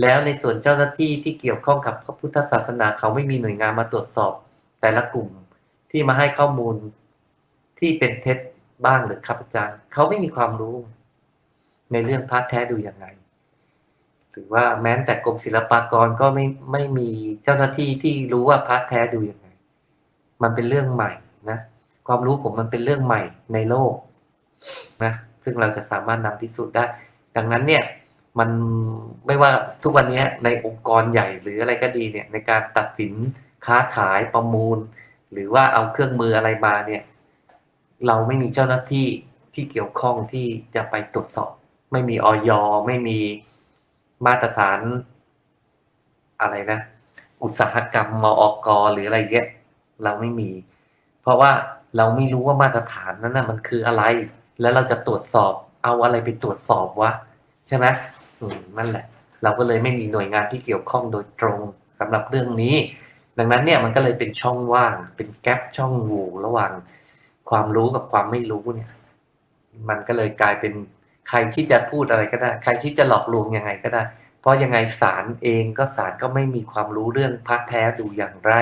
แล้วในส่วนเจ้าหน้าที่ที่เกี่ยวข้องกับพระพุทธศาสนาเขาไม่มีหน่วยงานมาตรวจสอบ แต่ละกลุ่มที่มาให้ข้อมูลที่เป็นเท็จบ้างหรือครับอาจารย์ เขาไม่มีความรู้ ในเรื่องพระแท้ดูยังไงหรือว่าแม้แต่กรมศิลปากรก็ไม่ไม่มีเจ้าหน้าที่ที่รู้ว่าพระแท้ดูยังไง มันเป็นเรื่องใหม่นะความรู้ผมมันเป็นเรื่องใหม่ในโลกนะซึ่งเราจะสามารถนำพิสูจน์ได้ ดังนั้นเนี่ย มันไม่ว่าทุกวันนี้ในองค์กรใหญ่หรืออะไรก็ดีเนี่ยในการตัดสินค้าขายประมูล หรือว่าเอาเครื่องมืออะไรมาเนี่ย เราไม่มีเจ้าหน้าที่ที่เกี่ยวข้องที่จะไปตรวจสอบ ไม่มีออยไม่มีมาตรฐาน อะไรนะ อุตสาหกรรมมอกหรืออะไรเงี้ยเราไม่มี เพราะว่าเราไม่รู้ว่ามาตรฐานนั้นนะมันคืออะไร แล้วเราจะตรวจสอบเอาอะไรไปตรวจสอบวะใช่ไหม อืมนั่นแหละ เราก็เลยไม่มีหน่วยงานที่เกี่ยวข้องโดยตรงสำหรับเรื่องนี้ ดังนั้นเนี่ยมันก็เลยเป็นช่องว่าง เป็นแกลบช่องโหว่ระหว่างความรู้กับความไม่รู้เนี่ย มันก็เลยกลายเป็นใครที่จะพูดอะไรก็ได้ ใครที่จะหลอกลวงยังไงก็ได้ เพราะยังไงศาลเองก็ศาลก็ไม่มีความรู้เรื่องพระแท้ดูอย่างไร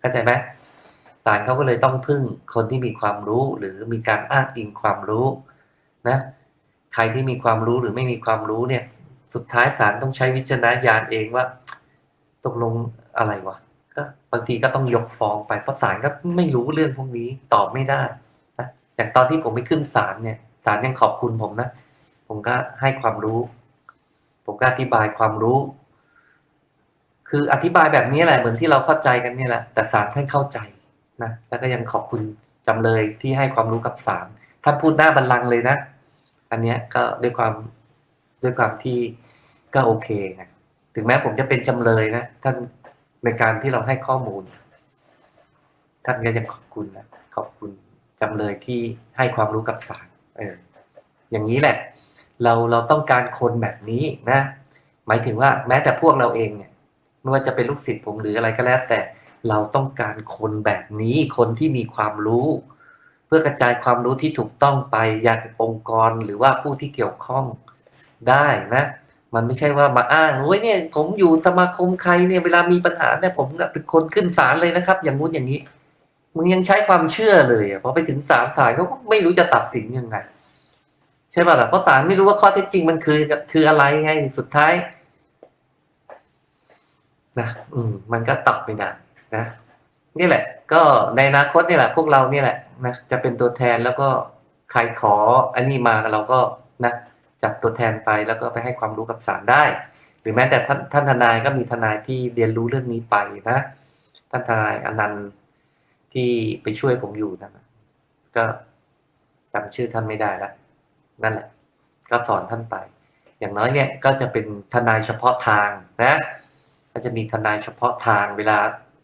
เข้าใจไหมศาลเขาก็เลยต้องพึ่งคนที่มีความรู้หรือมีการอ้างอิงความรู้นะ ใครที่มีความรู้หรือไม่มีความรู้เนี่ย สุดท้ายศาลต้องใช้วิจารณญาณเองว่า ตกลงอะไรวะก็บางทีก็ต้องยกฟ้องไปเพราะศาลก็ไม่รู้เรื่องพวกนี้ตอบไม่ได้นะอย่างตอนที่ผมไปขึ้นศาลเนี่ยศาลยังขอบคุณผมนะ ผมก็ให้ความรู้ ผมก็อธิบายความรู้ คืออธิบายแบบนี้แหละเหมือนที่เราเข้าใจกันเนี่ยแหละ แต่ศาลท่านเข้าใจนะแล้วก็ยังขอบคุณจำเลยที่ให้ความรู้กับศาลท่านพูดหน้าบัลลังเลยนะ อันเนี้ยก็ด้วยความ ด้วยความที่ก็โอเคไงถึงแม้ผมจะเป็นจำเลยนะท่านในการที่เราให้ข้อมูล ท่านก็ยังขอบคุณนะขอบคุณจำเลยที่ให้ความรู้กับศาลเอออย่างนี้แหละ เราเราต้องการคนแบบนี้นะ หมายถึงว่าแม้แต่พวกเราเองเนี่ยไม่ว่าจะเป็นลูกศิษย์ผมหรืออะไรก็แล้ว แต่เราต้องการคนแบบนี้ คนที่มีความรู้ เพื่อกระจายความรู้ที่ถูกต้องไปยังองค์กรหรือว่าผู้ที่เกี่ยวข้อง ได้นะ มันไม่ใช่ว่ามาอ้างโอ้ยเนี่ย ผมอยู่สมาคมใครเนี่ยเวลามีปัญหาเนี่ยผมเป็นคนขึ้นศาลเลยนะครับ อย่างงู้นอย่างนี้ มึงยังใช้ความเชื่อเลยอะพอไปถึงศาลศาลเขาก็ไม่รู้จะตัดสินยังไง ใช่ป่ะล่ะเพราะศาลไม่รู้ว่าข้อเท็จจริงมันคือคืออะไรไงสุดท้ายนะอืม มันก็ตอบไม่ได้นะนี่แหละ ก็ในอนาคตนี่แหละ พวกเราเนี่ยแหละนะจะเป็นตัวแทนแล้วก็ใครขออันนี้มาเราก็นะ จับตัวแทนไปแล้วก็ไปให้ความรู้กับศาลได้ หรือแม้แต่ท่านท่านทนายก็มีทนายที่เรียนรู้เรื่องนี้ไปนะ ท่านทนายอนันต์ที่ไปช่วยผมอยู่นะก็จำชื่อท่านไม่ได้แล้วนั่นแหละ ก็สอนท่านไป อย่างน้อยเนี่ยก็จะเป็นทนายเฉพาะทางนะ ก็จะมีทนายเฉพาะทางเวลา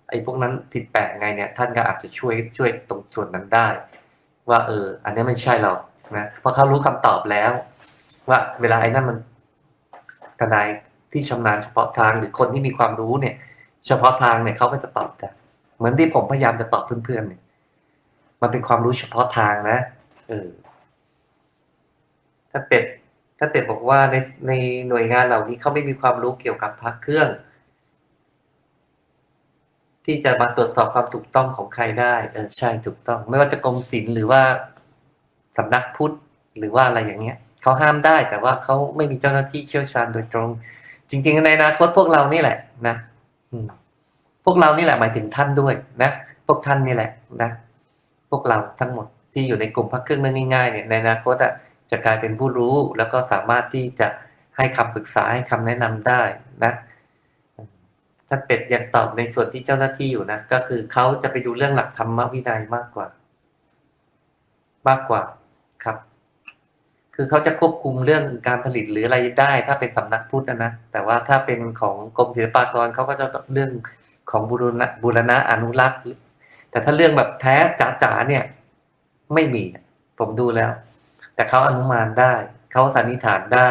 ไอ้พวกนั้นผิดแปลกไงเนี่ย ท่านก็อาจจะช่วยช่วยตรงส่วนนั้นได้ ว่าเออ อันนี้ไม่ใช่หรอกนะเพราะเขารู้คำตอบแล้ว ว่าเวลาไอ้นั่นมันทนายที่ชำนาญเฉพาะทางหรือคนที่มีความรู้เนี่ย เฉพาะทางเนี่ยเขาก็จะตอบกันเหมือนที่ผมพยายามจะตอบเพื่อนๆเนี่ย มันเป็นความรู้เฉพาะทางนะเออถ้าเป็ดถ้าเป็ดบอกว่าในในหน่วยงานเหล่านี้เขาไม่มีความรู้เกี่ยวกับพักเครื่อง ที่จะมาตรวจสอบความถูกต้องของใครได้เออใช่ถูกต้อง ไม่ว่าจะกรมศิลป์หรือว่าสำนักพุทธหรือว่าอะไรอย่างเงี้ย เขาห้ามได้ แต่ว่าเขาไม่มีเจ้าหน้าที่เชี่ยวชาญโดยตรง จริง ๆ ในอนาคตพวกเรานี่แหละนะพวกเรานี่แหละหมายถึงท่านด้วยนะพวกท่านนี่แหละนะ พวกเราทั้งหมดที่อยู่ในกลุ่มพักเครื่องนั่นง่ายๆเนี่ยในอนาคตอะจะกลายเป็นผู้รู้แล้วก็สามารถที่จะให้คำปรึกษาให้คำแนะนำได้นะท่านเป็ดยังตอบในส่วนที่เจ้าหน้าที่อยู่นะก็คือเขาจะไปดูเรื่องหลักธรรมวินัยมากกว่า มากกว่าครับ คือเขาจะควบคุมเรื่องการผลิตหรืออะไรได้ ถ้าเป็นสำนักพุทธนะแต่ว่าถ้าเป็นของกรมศิลปากรเขาก็จะเรื่องของบูรณะบูรณะอนุรักษ์ แต่ถ้าเรื่องแบบแท้จ๋าๆเนี่ย ไม่มีผมดูแล้ว แต่เขาอนุมานได้เขาสันนิษฐานได้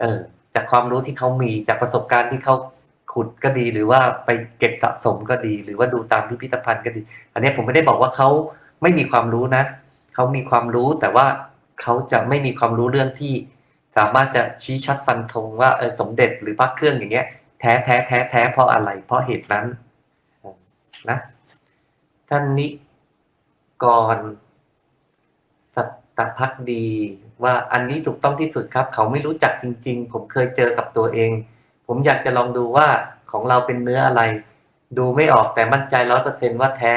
เออ จากความรู้ที่เขามีจากประสบการณ์ที่เขาขุดก็ดี หรือว่าไปเก็บสะสมก็ดี หรือว่าดูตามพิพิธภัณฑ์ก็ดี อันนี้ผมไม่ได้บอกว่าเขาไม่มีความรู้นะเขามีความรู้แต่ว่า เขาจะไม่มีความรู้เรื่องที่สามารถจะชี้ชัดฟันธงว่าเออสมเด็จหรือพระเครื่องอย่างเงี้ย แท้แท้แท้แท้เพราะอะไร เพราะเหตุนั้นนะท่านนิกรสัตพักดี ว่าอันนี้ถูกต้องที่สุดครับ เขาไม่รู้จักจริง ๆ ผมเคยเจอกับตัวเอง ผมอยากจะลองดูว่าของเราเป็นเนื้ออะไร ดูไม่ออกแต่มั่นใจร้อยเปอร์เซ็นว่าแท้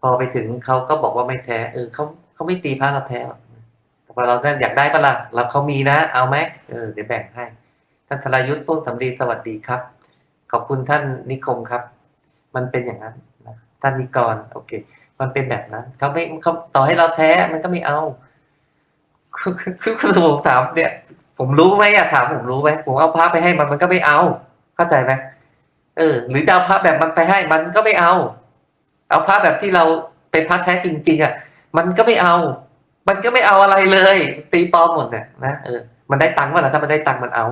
พอไปถึงเขาก็บอกว่าไม่แท้ เออเขา เขาไม่ตีพระเราแท้หรอกพอเราเนี่ยอยากได้ปะล่ะเราเขามีนะ เอาไหมเออเดี๋ยวแบ่งให้ท่านธรายุทธ์พวกสำลีสวัสดีครับ ขอบคุณท่านนิคมครับ มันเป็นอย่างนั้นนะท่านนิกร โอเค มันเป็นแบบนั้นเขาไม่เขาต่อให้เราแท้มันก็ไม่เอาคือคือผมถามเนี่ย ผมรู้ไหมอะถามผมรู้ไหมผมเอาพระไปให้มันมันก็ไม่เอา เข้าใจไหมเออ หรือจะเอาพระแบบมันไปให้มันก็ไม่เอา เอาพระแบบที่เราเป็นพระแท้จริง ๆอะ มันก็ไม่เอา มันก็ไม่เอาอะไรเลย ตีปลอมหมดเนี่ยนะเออมันได้ตังค์ว่าล่ะถ้ามันได้ตังค์มันเอา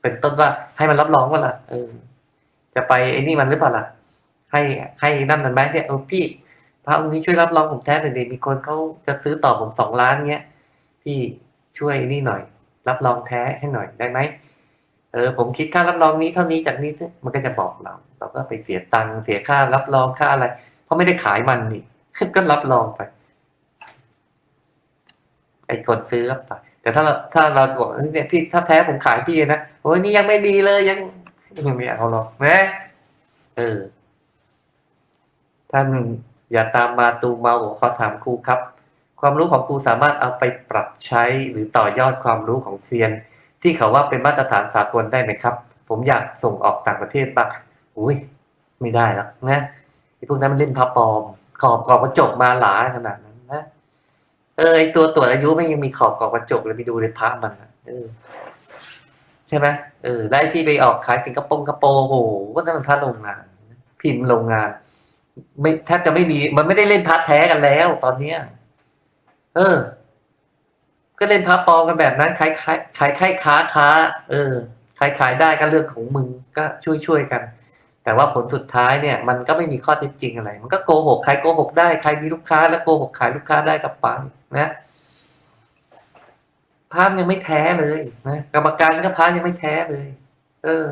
เป็นต้นว่าให้มันรับรองว่าล่ะเออ จะไปไอ้นี่มันหรือเปล่าล่ะ ให้ให้นั่นมันไหมเนี่ยเออพี่พระองค์นี้ช่วยรับรองผมแท้หน่อยดิมีคนเขาจะซื้อต่อผมสองล้านเงี้ยพี่ช่วยนี่หน่อย รับรองแท้ให้หน่อยได้ไหมเออผมคิดค่ารับรองนี้เท่านี้จากนี้มันก็จะบอกเรา เราก็ไปเสียตังค์เสียค่ารับรองค่าอะไร เพราะไม่ได้ขายมันนี่ก็รับรองไป ไอ้คนซื้อก็ไปแต่ถ้าเราถ้าเราบอกเนี่ยพี่ถ้าแท้ผมขายพี่นะโอ้ยนี่ยังไม่ดีเลยยังยังไม่เอาหรอกนะเออ ท่านอย่าตามมาตูมมาบอกขอถามครูครับ ความรู้ของครูสามารถเอาไปปรับใช้หรือต่อยอดความรู้ของเซียน ที่เขาว่าเป็นมาตรฐานสากลได้ไหมครับ ผมอยากส่งออกต่างประเทศบ้างอุ้ยไม่ได้แล้วนะไอ้พวกนั้นมันเล่นพับปลอมขอบกรอบกระจกมาหลาขนาด เออไอตัวตรวจอายุไม่ยังมีขอบกอบกระจกเลยไปดูในพระมันเออ ใช่ไหมเออได้ที่ไปออกขายสิงคโปร์กระโปร์โหก็นั่นมันพระโรงงาน พิมพ์โรงงาน ไม่แทบจะไม่มี มันไม่ได้เล่นพระแท้กันแล้ว ตอนเนี้ย เออ ก็เล่นพระปลอมกันแบบนั้นขายขายขายขายค้าค้า เออขายขายได้ก็เรื่องของมึงก็ช่วยช่วยกัน แต่ว่าผลสุดท้ายเนี่ยมันก็ไม่มีข้อเท็จจริงอะไร มันก็โกหกใครโกหกได้ใครมีลูกค้า แล้วโกหกขายลูกค้าได้กับไปนะภาพยังไม่แท้เลยนะกรรมการก็พายังไม่แท้เลย เออ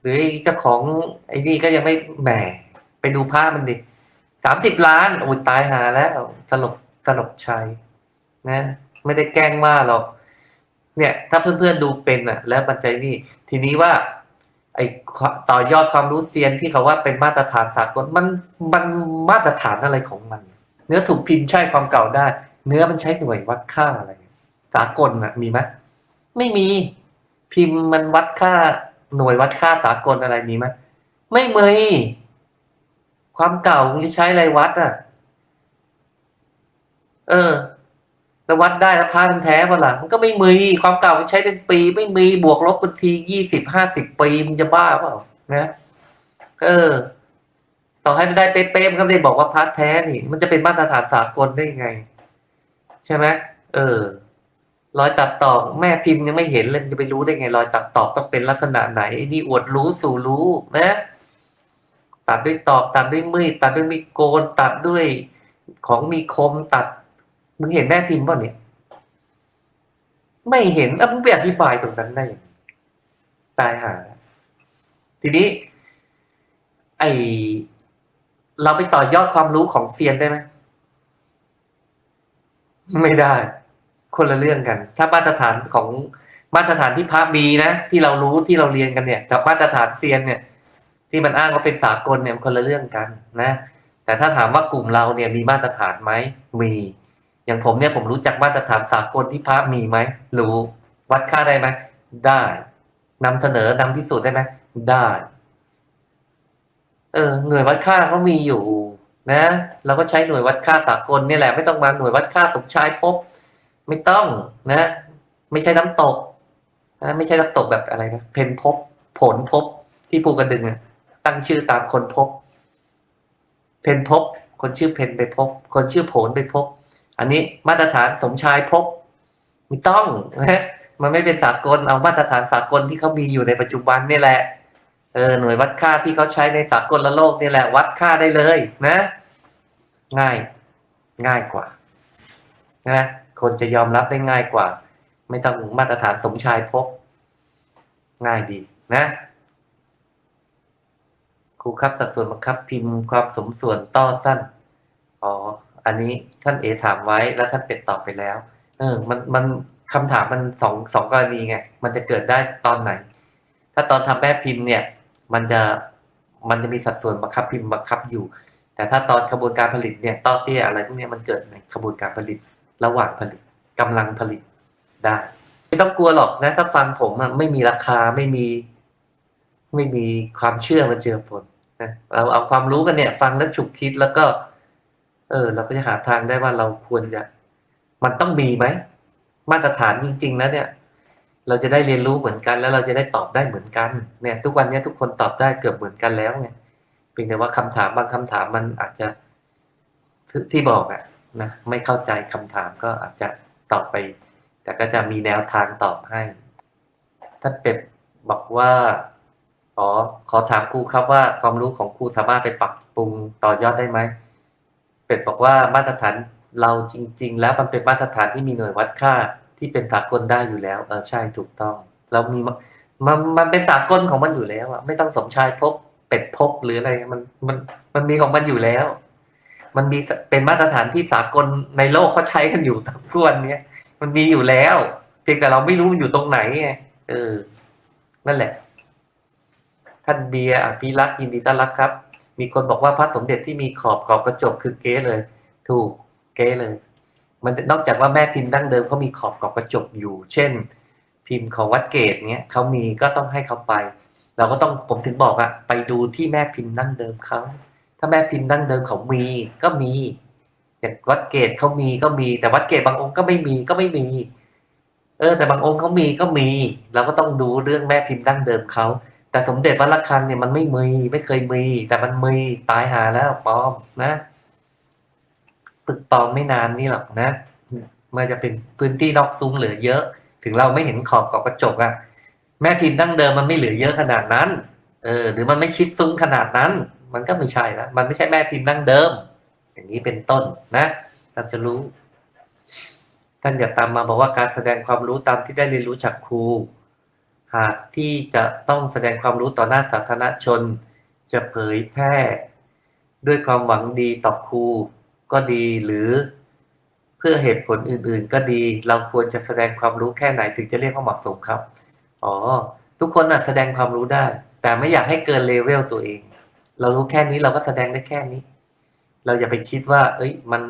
หรือไอ้เจ้าของไอ้นี่ก็ยังไม่แหมไปดูภาพมันดิสามสิบล้านโอ้ยตายหาแล้วตลกตลกชัยนะ ไม่ได้แกล้งว่าหรอก เนี่ย ถ้าเพื่อนๆดูเป็นอะ แล้วปัจจัยนี่ทีนี้ว่า ไอ้ต่อยอดความรู้เซียนที่เขาว่าเป็นมาตรฐานสากลมันมันมาตรฐานอะไรของมัน เนื้อถูกพิมพ์ใช่ความเก่าได้ เนื้อมันใช้หน่วยวัดค่าอะไรสากลอะมีไหมไม่มีพิมพ์มันวัดค่าหน่วยวัดค่าสากลอะไรมีไหมไม่มีความเก่ามึงจะใช้อะไรวัดอะ เออ แล้ววัดได้แล้วพามันแท้เปล่ามันก็ไม่มีความเก่ามันใช้เป็นปี ไม่มีบวกลบบางทียี่สิบห้าสิบปีมันจะบ้าเปล่านะเออ ต่อให้มันได้เป๊ะๆมันก็ไม่ได้บอกว่าพาแท้นี่ มันจะเป็นมาตรฐานสากลได้ไง ใช่ไหมเออรอยตัดต่อแม่พิมพ์ยังไม่เห็นเลยมันจะไปรู้ได้ไงรอยตัดต่อต้องเป็นลักษณะไหนนี่อวดรู้สู่รู้นะตัดด้วยตอกตัดด้วยมีดตัดด้วยมีโกน ตัดด้วยของมีคมตัด มึงเห็นแม่พิมพ์ป่ะเนี่ย ไม่เห็นแล้วมึงไปอธิบายตรงนั้นได้ยังไงตายหา ทีนี้ ไอเราไปต่อยอดความรู้ของเซียนได้ไหมไม่ได้ คนละเรื่องกัน ถ้ามาตรฐานของมาตรฐานที่พระมีนะที่เรารู้ที่เราเรียนกันเนี่ยกับมาตรฐานเซียนเนี่ย ที่มันอ้างว่าเป็นสากลเนี่ยมันคนละเรื่องกันนะ แต่ถ้าถามว่ากลุ่มเราเนี่ยมีมาตรฐานไหมมี อย่างผมเนี่ยผมรู้จักมาตรฐานสากลที่พระมีไหมรู้วัดค่าได้ไหมได้นำเสนอนำพิสูจน์ได้ไหมได้ เออ หน่วยวัดค่าเขามีอยู่ นะเราก็ใช้หน่วยวัดค่าสากลนี่แหละ ไม่ต้องมาหน่วยวัดค่าสมชายพบ ไม่ต้องนะ ไม่ใช่น้ำตกนะไม่ใช่น้ำตกแบบอะไรนะเพนพบ ผลพบที่ภูกระดึงตั้งชื่อตามคนพบ เพนพบ คนชื่อเพนไปพบ คนชื่อผลไปพบ อันนี้มาตรฐานสมชายพบไม่ต้องนะมันไม่เป็นสากลเอามาตรฐานสากลที่เขามีอยู่ในปัจจุบันนี่แหละเออหน่วยวัดค่าที่เขาใช้ในสากลละโลกนี่แหละวัดค่าได้เลยนะ ง่ายง่ายกว่านะคนจะยอมรับได้ง่ายกว่า ไม่ต้องมาตรฐานสมชายพบ ง่ายดีนะครูครับสัดส่วนบังคับ พิมพ์ความสมส่วนต่อสั้น อ๋อ อันนี้ท่านเอถามไว้แล้วท่านเป็ดตอบไปแล้ว เออ มันมันคำถามมันสองสองกรณีไงมันจะเกิดได้ตอนไหน ถ้าตอนทำแม่พิมพ์เนี่ย มันจะมันจะมีสัดส่วนบังคับพิมพ์บังคับอยู่ แต่ถ้าตอนกระบวนการผลิตเนี่ยต้อเตี้ยอะไรพวกนี้มันเกิดในกระบวนการผลิตระหว่างผลิตกำลังผลิตได้ ไม่ต้องกลัวหรอกนะ ถ้าฟังผมไม่มีราคาไม่มี ไม่มีความเชื่อมาเจอปนนะเราเอาความรู้กันเนี่ย ฟังแล้วฉุกคิดแล้วก็ เออ เราก็จะหาทางได้ว่าเราควรจะ มันต้องมีไหมมาตรฐานจริง ๆ แล้วเนี่ย เราจะได้เรียนรู้เหมือนกัน แล้วเราจะได้ตอบได้เหมือนกัน เนี่ย ทุกวันนี้ทุกคนตอบได้เกือบเหมือนกันแล้วไงเพียงแต่ว่าคำถามบางคำถามมันอาจจะที่บอกอะนะไม่เข้าใจคำถามก็อาจจะตอบไป แต่ก็จะมีแนวทางตอบให้ท่านเป็ดบอกว่าอ๋อขอถามครูครับว่าความรู้ของครูสามารถไปปรับปรุงต่อยอดได้ไหม เป็ดบอกว่ามาตรฐานเราจริง ๆ แล้วมันเป็นมาตรฐานที่มีหน่วยวัดค่าที่เป็นสากลได้อยู่แล้ว เออใช่ถูกต้อง เรามีมมันมันเป็นสากลของมันอยู่แล้วอะไม่ต้องสมชายพบเป็ดพบหรืออะไรมันมันมันมีของมันอยู่แล้ว มันมีเป็นมาตรฐานที่สากลในโลกเขาใช้กันอยู่ทุกวันเนี้ยมันมีอยู่แล้ว เพียงแต่เราไม่รู้มันอยู่ตรงไหนไงเออ นั่นแหละ ท่านเบียร์อภิรักษ์ยินดีต้อนรับครับ มีคนบอกว่าพระสมเด็จที่มีขอบขอบกระจกคือเก๊เลย ถูกเก๊เลย มันนอกจากว่าแม่พิมพ์ดั้งเดิมเขามีขอบขอบกระจกอยู่ เช่น พิมพ์ของวัดเกตเนี้ยเขามีก็ต้องให้เขาไป เราก็ต้องผมถึงบอกอะไปดูที่แม่พิมพ์ดั้งเดิมเขาถ้าแม่พิมพ์ดั้งเดิมเขามีก็มีอย่างวัดเกตเขามีก็มี แต่วัดเกตบางองค์ก็ไม่มีก็ไม่มี เออ แต่บางองค์เขามีก็มี เราก็ต้องดูเรื่องแม่พิมพ์ดั้งเดิมเขา แต่สมเด็จวัดระฆังเนี่ยมันไม่มีไม่เคยมีแต่มันมีตายหาแล้วปลอมนะฝึกปลอมไม่นานนี่หรอกนะมันจะเป็นพื้นที่นอกซุ้มเหลือเยอะ ถึงเราไม่เห็นขอบกับกระจกอะแม่พิมพ์ดั้งเดิมมันไม่เหลือเยอะขนาดนั้น เออ หรือมันไม่ชิดซุ้มขนาดนั้น มันก็ไม่ใช่ละมันไม่ใช่แม่พิมพ์ดั้งเดิม อย่างนี้เป็นต้นนะเราจะรู้ท่านอย่าตามมาบอกว่าการแสดงความรู้ตามที่ได้เรียนรู้จากครู หากที่จะต้องแสดงความรู้ต่อหน้าสาธารณชน จะเผยแพร่ ด้วยความหวังดีต่อครูก็ดีหรือ เพื่อเหตุผลอื่น ๆ ก็ดี เราควรจะแสดงความรู้แค่ไหนถึงจะเรียกว่าเหมาะสมครับ อ๋อ ทุกคนน่ะแสดงความรู้ได้ แต่ไม่อยากให้เกินเลเวลตัวเอง เรารู้แค่นี้เราก็แสดงได้แค่นี้ เราอย่าไปคิดว่า เอ้ยมัน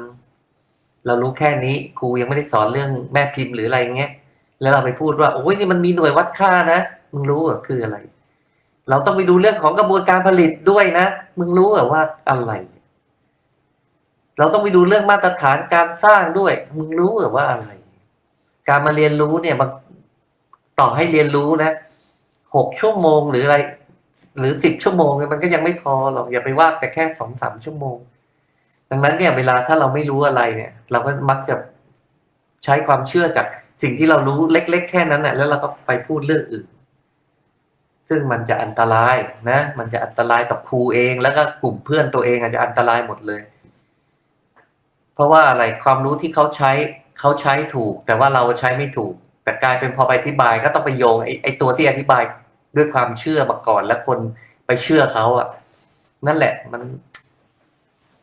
เรารู้แค่นี้ครูยังไม่ได้สอนเรื่องแม่พิมพ์หรืออะไรเงี้ย แล้วเราไปพูดว่าโอ้ยนี่มันมีหน่วยวัดค่านะมึงรู้เหรอคืออะไร เราต้องไปดูเรื่องของกระบวนการผลิตด้วยนะมึงรู้เหรอว่าอะไร เราต้องไปดูเรื่องมาตรฐานการสร้างด้วย มึงรู้เหรอว่าอะไร การมาเรียนรู้เนี่ยมันต่อให้เรียนรู้นะหกชั่วโมงหรืออะไร หรือสิบชั่วโมงมันก็ยังไม่พอหรอกอย่าไปว่าแต่แค่สองสามชั่วโมง ดังนั้นเนี่ยเวลาถ้าเราไม่รู้อะไรเนี่ย เราก็มักจะใช้ความเชื่อจาก สิ่งที่เรารู้เล็ก ๆ แค่นั้นน่ะแล้วเราก็ไปพูดเรื่องอื่น ซึ่งมันจะอันตรายนะ มันจะอันตรายต่อครูเอง แล้วก็กลุ่มเพื่อนตัวเองอาจจะอันตรายหมดเลย เพราะว่าอะไรความรู้ที่เขาใช้เขาใช้ถูก แต่ว่าเราใช้ไม่ถูก แต่กลายเป็นพอไปอธิบายก็ต้องไปโยงไอ้ไอตัวที่อธิบายด้วยความเชื่อมาก่อน แล้วคนไปเชื่อเขาอะ นั่นแหละมัน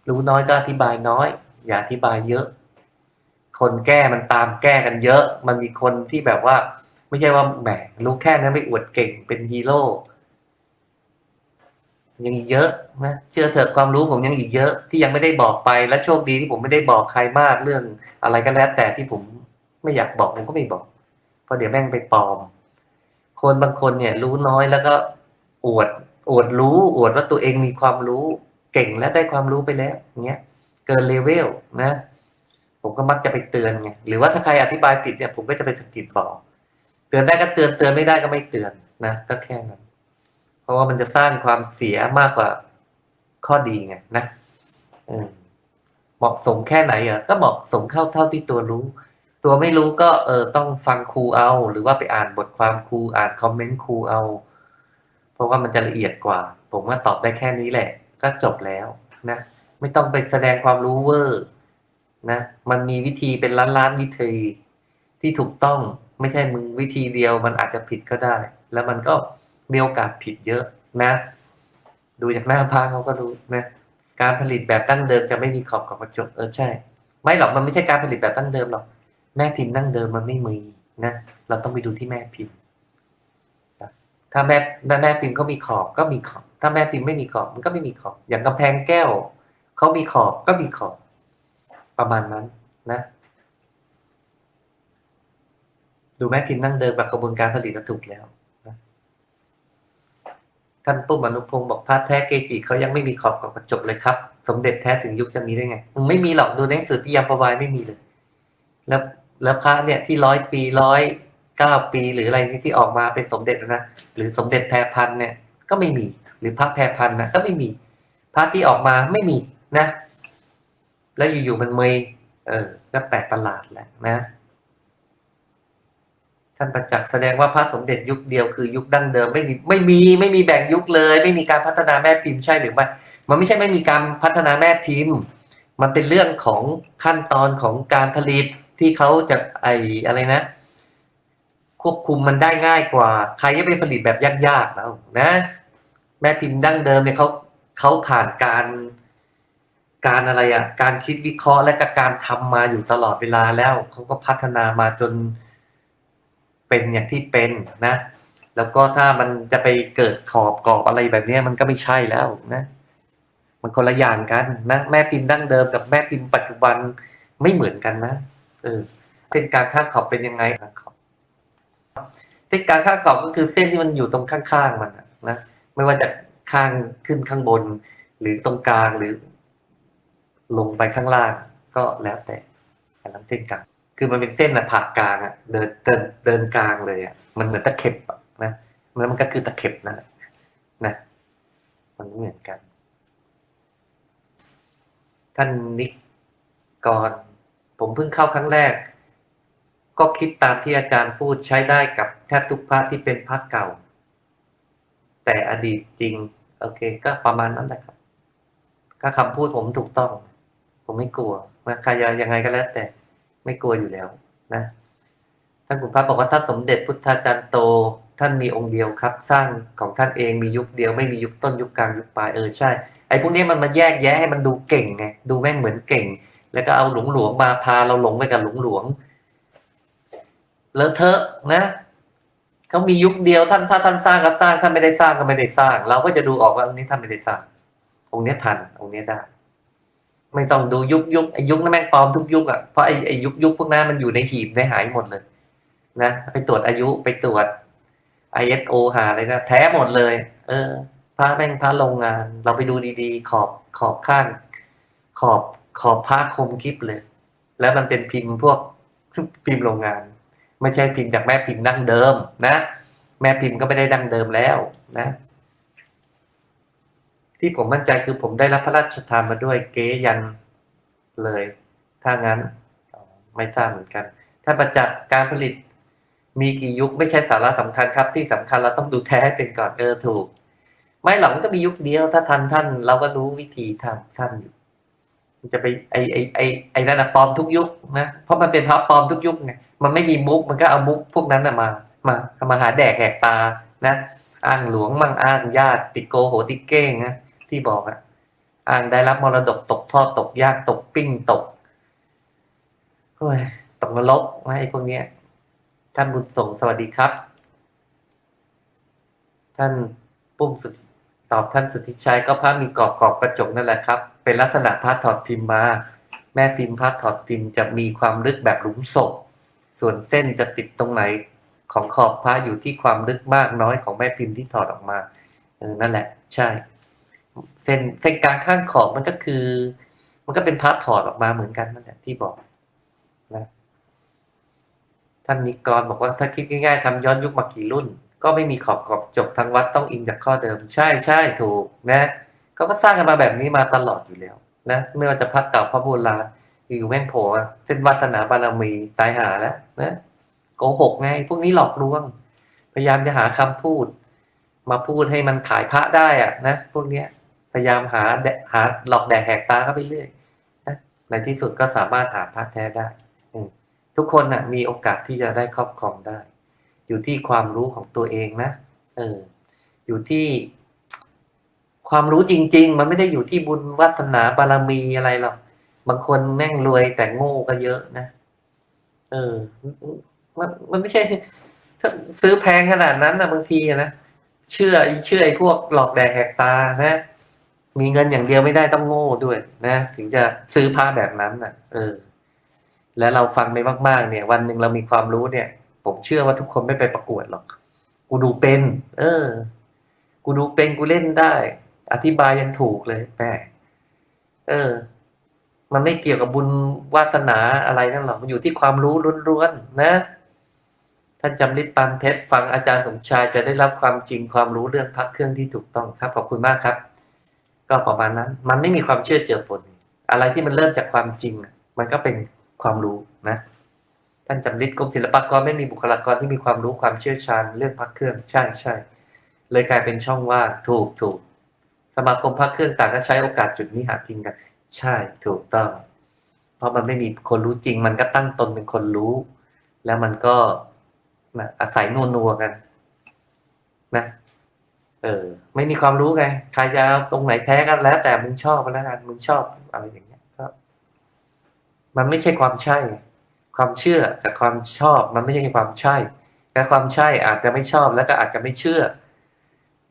รู้น้อยก็อธิบายน้อย อย่าอธิบายเยอะ คนแก้มันตามแก้กันเยอะ มันมีคนที่แบบว่า ไม่ใช่ว่าแหมรู้แค่นั้นไม่อวดเก่งเป็นฮีโร่ยังอีกเยอะนะเชื่อเถอะความรู้ผมยังอีกเยอะที่ยังไม่ได้บอกไปและโชคดีที่ผมไม่ได้บอกใครมากเรื่องอะไรก็แล้วแต่ที่ผมไม่อยากบอกผมก็ไม่บอก เพราะเดี๋ยวแม่งไปปลอม คนบางคนเนี่ย รู้น้อยแล้วก็อวดอวดรู้อวดว่าตัวเองมีความรู้เก่งและได้ความรู้ไปแล้วอย่างเงี้ย เกินเลเวลนะ ผมก็มักจะไปเตือนไงหรือว่าถ้าใครอธิบายผิดเนี่ย ผมก็จะไปติดบอก เตือนได้ก็เตือนเตือนไม่ได้ก็ไม่เตือนนะก็แค่นั้นเพราะว่ามันจะสร้างความเสียมากกว่าข้อดีไงนะเหมาะสมแค่ไหนอะก็เหมาะสมเข้าเท่าที่ตัวรู้ ตัวไม่รู้ก็เออต้องฟังครูเอา หรือว่าไปอ่านบทความครูอ่านคอมเมนต์ครูเอา เพราะว่ามันจะละเอียดกว่า ผมว่าตอบได้แค่นี้แหละ ก็จบแล้วนะ ไม่ต้องไปแสดงความรู้เวอร์ นะมันมีวิธีเป็นล้านล้านวิธีที่ถูกต้องไม่ใช่มึงวิธีเดียวมันอาจจะผิดก็ได้ แล้วมันก็มีโอกาสผิดเยอะนะ ดูจากหน้าพาเขาก็รู้นะการผลิตแบบดั้งเดิมจะไม่มีขอบกับกระจกเออใช่ ไม่หรอกมันไม่ใช่การผลิตแบบดั้งเดิมหรอกแม่พิมพ์ดั้งเดิมมันไม่มีนะเราต้องไปดูที่แม่พิมพ์ถ้าแม่แม่พิมพ์เขามีขอบก็มีขอบ ถ้าแม่พิมพ์ไม่มีขอบมันก็ไม่มีขอบ อย่างกำแพงแก้วเขามีขอบก็มีขอบ ประมาณนั้นนะ ดูแม่พิมพ์ดั้งเดิมแบบกระบวนการผลิตถูกแล้วนะท่านปุ้มอนุพงศ์บอกพระแท้เกจิเขายังไม่มีขอบกับกระจกเลยครับ สมเด็จแท้ถึงยุคจะมีได้ไงไม่มีหรอกดูในหนังสือที่ยามประวายไม่มีเลย แล้วแล้วพระเนี่ยที่ร้อยปีร้อยเก้าปีหรืออะไรนี่ที่ออกมาเป็นสมเด็จนะหรือสมเด็จแพรพันเนี่ย ก็ไม่มี หรือพระแพรพันนะก็ไม่มี พระที่ออกมาไม่มีนะ แล้วอยู่ๆมันเมยเออ ก็แปลกประหลาดแหละนะท่านประจักษ์แสดงว่าพระสมเด็จยุคเดียวคือยุคดั้งเดิมไม่มีไม่มีไม่มีแบ่งยุคเลย ไม่มีการพัฒนาแม่พิมพ์ใช่หรือไม่มันไม่ใช่ไม่มีการพัฒนาแม่พิมพ์ มันเป็นเรื่องของขั้นตอนของการผลิตที่เขาจะไออะไรนะ ควบคุมมันได้ง่ายกว่า ใครจะไปผลิตแบบยากๆแล้วนะ แม่พิมพ์ดั้งเดิมเนี่ยเขาเขาผ่านการ การอะไรอะ่ะการคิดวิเคราะห์และกการทำมาอยู่ตลอดเวลาแล้วเขาก็พัฒนามาจนเป็นอย่างที่เป็นนะ แล้วก็ถ้ามันจะไปเกิดขอบกรอบอะไรแบบนี้มันก็ไม่ใช่แล้วนะ มันคนละอย่างกันนะแม่พิมพ์ดั้งเดิมกับแม่พิมพ์ปัจจุบันไม่เหมือนกันนะเออเส้นการข้างขอบเป็นยังไงข้างขอบเส้นการข้างขอบก็คือเส้นที่มันอยู่ตรงข้างๆมันนะไม่ว่าจะข้างขึ้นข้างบน หรือตรงกลางหรือ ลงไปข้างล่างก็แล้วแต่อันนั้นเส้นกลางคือมันเป็นเส้นอะผ่ากลางอะเดินเดินเดินกลางเลยอะมันเหมือนตะเข็บนะแล้วมันก็คือตะเข็บนั่นแหละนะมันเหมือนกัน ท่านนิกกรผมเพิ่งเข้าครั้งแรก ก็คิดตามที่อาจารย์พูดใช้ได้กับแทบทุกพระที่เป็นพระเก่า แต่อดีตจริง โอเค ก็ประมาณนั้นแหละครับ ถ้าคำพูดผมถูกต้อง ผมไม่กลัวนะใครจะยังไงก็แล้ว แต่ไม่กลัวอยู่แล้ว นะท่านคุณพระบอกว่าท่าสมเด็จพุทธาจารย์โต ท่านมีองค์เดียวครับ สร้างของท่านเองมียุคเดียวไม่มียุคต้นยุคกลางยุคปลายเออใช่ไอ้พวกนี้มันมาแยกแยะให้มันดูเก่งไงดูแม่งเหมือนเก่ง แล้วก็เอาหลงหลวงมาพาเราหลงไปกับหลงหลวงเลอะเทอะนะเขามียุคเดียวท่านถ้าท่านสร้างก็สร้างท่านไม่ได้สร้างก็ไม่ได้สร้าง เราก็จะดูออกว่าองค์นี้ท่านไม่ได้สร้าง องค์นี้ทัน องค์นี้ได้ ไม่ต้องดูยุคยุคไอยุคนั้นแม่งปลอมทุกยุคอะเพราะไอไอยุคยุคพวกนั้นมันอยู่ในหีบในหายหมดเลย นะไปตรวจอายุไปตรวจ ISO หาอะไรนะแท้หมดเลย เออพระแม่งพระโรงงาน เราไปดูดีๆ ขอบขอบข้าง ขอบขอบผ้าคมกิบเลย แล้วมันเป็นพิมพ์พวกพิมพ์โรงงาน ไม่ใช่พิมพ์จากแม่พิมพ์ดั้งเดิมนะ แม่พิมพ์ก็ไม่ได้ดั้งเดิมแล้วนะ ที่ผมมั่นใจคือผมได้รับพระราชทานมาด้วยเก๊ยันเลย ถ้างั้นไม่ทราบเหมือนกัน ถ้าประจักษ์การผลิตมีกี่ยุคไม่ใช่สาระสำคัญครับ ที่สำคัญเราต้องดูแท้เป็นก่อนเออถูก ไม่หรอกมันก็มียุคเดียวถ้าทันท่าน เราก็รู้วิธีทำท่านอยู่มันจะไปไอไอไอไอนั่นนะปลอมทุกยุคนะเพราะมันเป็นพระปลอมทุกยุคไงมันไม่มีมุกมันก็เอามุกพวกนั้นนะมา มามาหาแดกแหกตานะอ้างหลวงมั่งอ้างญาติติโกโหติเก้งนะ ที่บอกอะอ้างได้รับมรดกตกทอดตกยากตกปิ้งตกเฮ้ยตกนรกว่าไอ้พวกเนี้ย ท่านบุญส่งสวัสดีครับ ท่านปุ้มสุดตอบท่านสุทธิชัยก็พระมีกรอบกรอบกระจกนั่นแหละครับ เป็นลักษณะพระถอดพิมพ์มา แม่พิมพ์พระถอดพิมพ์จะมีความลึกแบบหลุมศพ ส่วนเส้นจะติดตรงไหนของขอบพระอยู่ที่ความลึกมากน้อยของแม่พิมพ์ที่ถอดออกมาเออนั่นแหละ ใช่ เส้นเส้นกางข้างขอบมันก็คือ มันก็เป็นพระถอดออกมาเหมือนกันนั่นแหละที่บอกนะท่านนิกรบอกว่าถ้าคิดง่ายๆทำย้อนยุคมากี่รุ่น ก็ไม่มีขอบขอบจบทางวัดต้องอิงจากข้อเดิม ใช่ใช่ถูกนะก็สร้างกันมาแบบนี้มาตลอดอยู่แล้วนะไม่ว่าจะพระเก่าพระโบราณอยู่แม่งโผล่เส้นวัฒนาบารมีตายหาแล้วนะโกหกไงพวกนี้หลอกลวง พยายามจะหาคำพูด มาพูดให้มันขายพระได้อะนะพวกเนี้ย พยายามหาหาหลอกแดกแหกตาเข้าไปเรื่อยนะในที่สุดก็สามารถหาพระแท้ได้ทุกคนน่ะ มีโอกาสที่จะได้ครอบครองได้ อยู่ที่ความรู้ของตัวเองนะเออ อยู่ที่ ความรู้จริง ๆ มันไม่ได้อยู่ที่บุญวาสนาบารมีอะไรหรอกบางคนแม่งรวยแต่โง่ก็เยอะนะเออ มันมันไม่ใช่ถ้าซื้อแพงขนาดนั้นนะบางทีนะเชื่อเชื่อไอ้พวกหลอกแดกแหกตานะ มีเงินอย่างเดียวไม่ได้ต้องโง่ด้วย นะ ถึงจะซื้อผ้าแบบนั้นน่ะ เออ แล้วเราฟังไปมากๆเนี่ย วันหนึ่งเรามีความรู้เนี่ย ผมเชื่อว่าทุกคนไม่ไปประกวดหรอก กูดูเป็น เออ กูดูเป็นกูเล่นได้ อธิบายยังถูกเลยแม่เออ มันไม่เกี่ยวกับบุญวาสนาอะไรนั่นหรอก มันอยู่ที่ความรู้ล้วนๆนะท่านจำริดปานเพชรฟังอาจารย์สมชายจะได้รับความจริงความรู้เรื่องพักเครื่องที่ถูกต้องครับ ขอบคุณมากครับ ก็ประมาณนั้น มันไม่มีความเชื่อเจือปนอะไรที่มันเริ่มจากความจริง มันก็เป็นความรู้นะท่านจำริดกรมศิลปากรไม่มีบุคลากรที่มีความรู้ความเชี่ยวชาญเรื่องพักเครื่องใช่ใช่เลยกลายเป็นช่องว่างถูกถูกสมาคมพักเครื่องต่างก็ใช้โอกาสจุดนี้หากินกัน ใช่ถูกต้อง เพราะมันไม่มีคนรู้จริง มันก็ตั้งตนเป็นคนรู้ แล้วมันก็นะอาศัยนัวนัวกัน นะ เออ ไม่มีความรู้ไง ใครจะเอาตรงไหนแท้กันแล้ว แต่มึงชอบแล้วกันมึงชอบอะไรอย่างเงี้ยก็มันไม่ใช่ความใช่ ความเชื่อกับความชอบ มันไม่ใช่ความใช่แต่ความใช่อาจจะไม่ชอบแล้วก็อาจจะไม่เชื่อ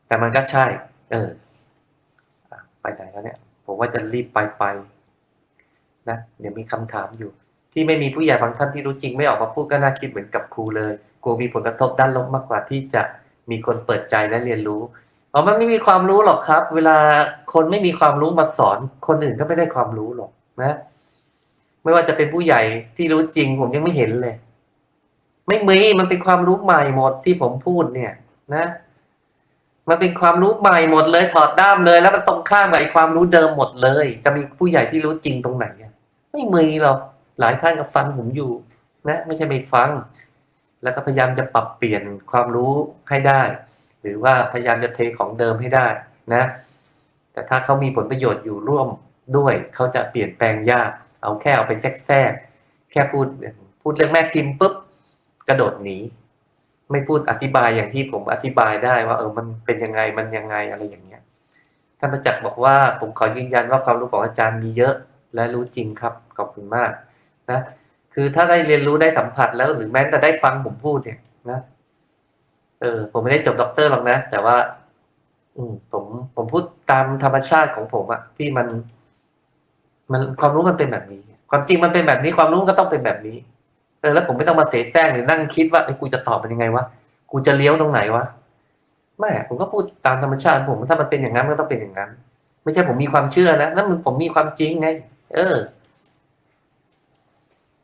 แต่มันก็ใช่ เออไปไหนแล้วเนี่ย ผมว่าจะรีบไปไปนะเดี๋ยวมีคำถามอยู่ ที่ไม่มีผู้ใหญ่บางท่านที่รู้จริงไม่ออกมาพูดก็น่าคิดเหมือนกับครูเลยกลัวมีผลกระทบด้านลบมากกว่าที่จะ มีคนเปิดใจและเรียนรู้อ๋อมันไม่มีความรู้หรอกครับ เวลาคนไม่มีความรู้มาสอน คนอื่นก็ไม่ได้ความรู้หรอกนะ ไม่ว่าจะเป็นผู้ใหญ่ที่รู้จริงผมยังไม่เห็นเลย ไม่มีมันเป็นความรู้ใหม่หมดที่ผมพูดเนี่ย นะ มันเป็นความรู้ใหม่หมดเลยถอดด้ามเลย แล้วมันตรงข้ามกับไอ้ความรู้เดิมหมดเลย จะมีผู้ใหญ่ที่รู้จริงตรงไหนอะไม่มีหรอกหลายท่านก็ฟังผมอยู่ นะ ไม่ใช่ไม่ฟัง แล้วก็พยายามจะปรับเปลี่ยนความรู้ให้ได้ หรือว่าพยายามจะเทของเดิมให้ได้นะ แต่ถ้าเขามีผลประโยชน์อยู่ร่วมด้วยเขาจะเปลี่ยนแปลงยาก เอาแค่เอาไปแทรกแทรกแค่พูดพูดเรื่องแม่พิมพ์ปุ๊บกระโดดหนีไม่พูดอธิบายอย่างที่ผมอธิบายได้ว่าเออมันเป็นยังไงมันยังไงอะไรอย่างเงี้ยท่านประจักษ์บอกว่าผมขอยืนยันว่าความรู้ของอาจารย์มีเยอะและรู้จริงครับขอบคุณมากนะ คือถ้าได้เรียนรู้ได้สัมผัสแล้วหรือแม้แต่ได้ฟังผมพูดเนี่ยนะเออ ผมไม่ได้จบด็อกเตอร์หรอกนะ แต่ว่า อืมผมผมพูดตามธรรมชาติของผมอะที่มัน มันความรู้มันเป็นแบบนี้ ความจริงมันเป็นแบบนี้ความรู้ก็ต้องเป็นแบบนี้ เออแล้วผมไม่ต้องมาเสแสร้งหรือนั่งคิดว่าไอ้กูจะตอบเป็นยังไงวะกูจะเลี้ยวตรงไหนวะไม่ผมก็พูดตามธรรมชาติผมถ้ามันเป็นอย่างนั้นมันก็ต้องเป็นอย่างนั้น ไม่ใช่ผมมีความเชื่อนะนั่นมันผมมีความจริงไง เออ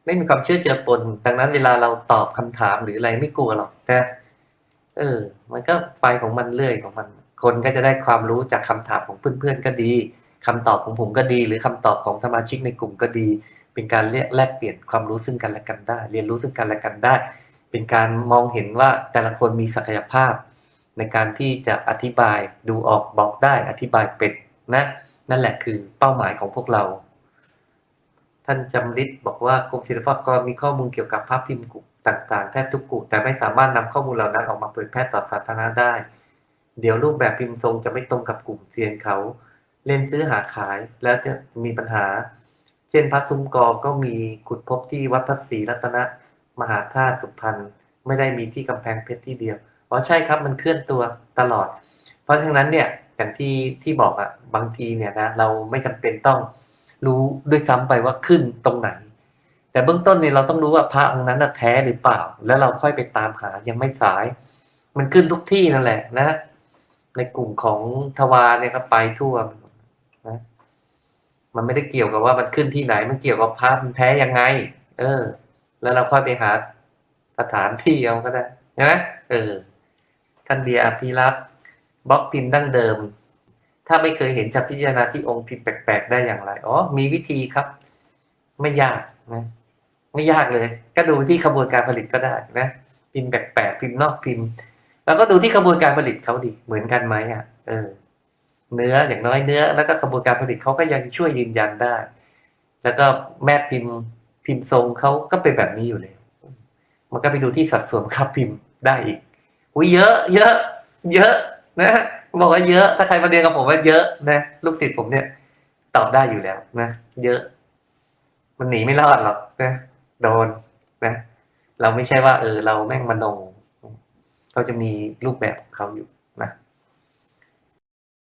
ไม่มีความเชื่อเจือปนดังนั้นเวลาเราตอบคำถามหรืออะไรไม่กลัวหรอกแต่เออ มันก็ไปของมันเรื่อยของมัน คนก็จะได้ความรู้จากคำถามของเพื่อนๆก็ดีคำตอบของผมก็ดี หรือคำตอบของสมาชิกในกลุ่มก็ดี เป็นการแลกเปลี่ยนความรู้ซึ่งกันและกันได้ เรียนรู้ซึ่งกันและกันได้ เป็นการมองเห็นว่าแต่ละคนมีศักยภาพ ในการที่จะอธิบายดูออกบอกได้อธิบายเป็นนะ นั่นแหละคือเป้าหมายของพวกเรา ท่านจำริดบอกว่ากรมศิลปากรมีข้อมูลเกี่ยวกับภาพพิมพ์กุต่างๆแทบทุกกุแต่ไม่สามารถนำข้อมูลเหล่านั้นออกมาเผยแพร่ต่อสาธารณะได้ เดี๋ยวรูปแบบพิมพ์ทรงจะไม่ตรงกับกลุ่มเซียนเขา เล่นซื้อหาขายแล้วจะมีปัญหา เช่นพระซุ้มกอก็มีขุดพบที่วัดพระศรีรัตนมหาธาตุสุพรรณไม่ได้มีที่กำแพงเพชรที่เดียวอ๋อใช่ครับมันเคลื่อนตัวตลอด เพราะฉะนั้นเนี่ยอย่างที่ที่บอกอะบางทีเนี่ยนะเราไม่จำเป็นต้อง รู้ด้วยซ้ำไปว่าขึ้นตรงไหน แต่เบื้องต้นเนี่ยเราต้องรู้ว่าพระองค์นั้นแท้หรือเปล่า แล้วเราค่อยไปตามหายังไม่สาย มันขึ้นทุกที่นั่นแหละนะ ในกลุ่มของทวารเนี่ยครับไปทั่วนะมันไม่ได้เกี่ยวกับว่ามันขึ้นที่ไหน มันเกี่ยวกับพระมันแท้ยังไง เออ แล้วเราค่อยไปหาสถานที่เอาก็ได้ใช่ไหมเออท่านเบียร์พิรักบล็อกพิมพ์ดั้งเดิม ถ้าไม่เคยเห็นจะพิจารณาที่องค์พิมแปลกๆได้อย่างไร อ๋อ มีวิธีครับ ไม่ยากนะไม่ยากเลย ก็ดูที่ขบวนการผลิตก็ได้นะพิมพ์แปลกๆพิมพ์นอกพิมพ์ แล้วก็ดูที่ขบวนการผลิตเขาดิเหมือนกันไหมอะ เออ เนื้ออย่างน้อยเนื้อ แล้วก็กระบวนการผลิตเขาก็ยังช่วยยืนยันได้ แล้วก็แม่พิมพ์พิมพ์ทรงเขาก็เป็นแบบนี้อยู่เลย มันก็ไปดูที่สัดส่วนค่าพิมพ์ได้อีกอุ้ยเยอะ เยอะ เยอะนะ บอกว่าเยอะ ถ้าใครมาเรียนกับผมว่าเยอะนะลูกศิษย์ผมเนี่ย ตอบได้อยู่แล้วนะเยอะ มันหนีไม่รอดหรอกนะโดนนะเราไม่ใช่ว่า เออ เราแม่งมโนเขาจะมีรูปแบบของเขาอยู่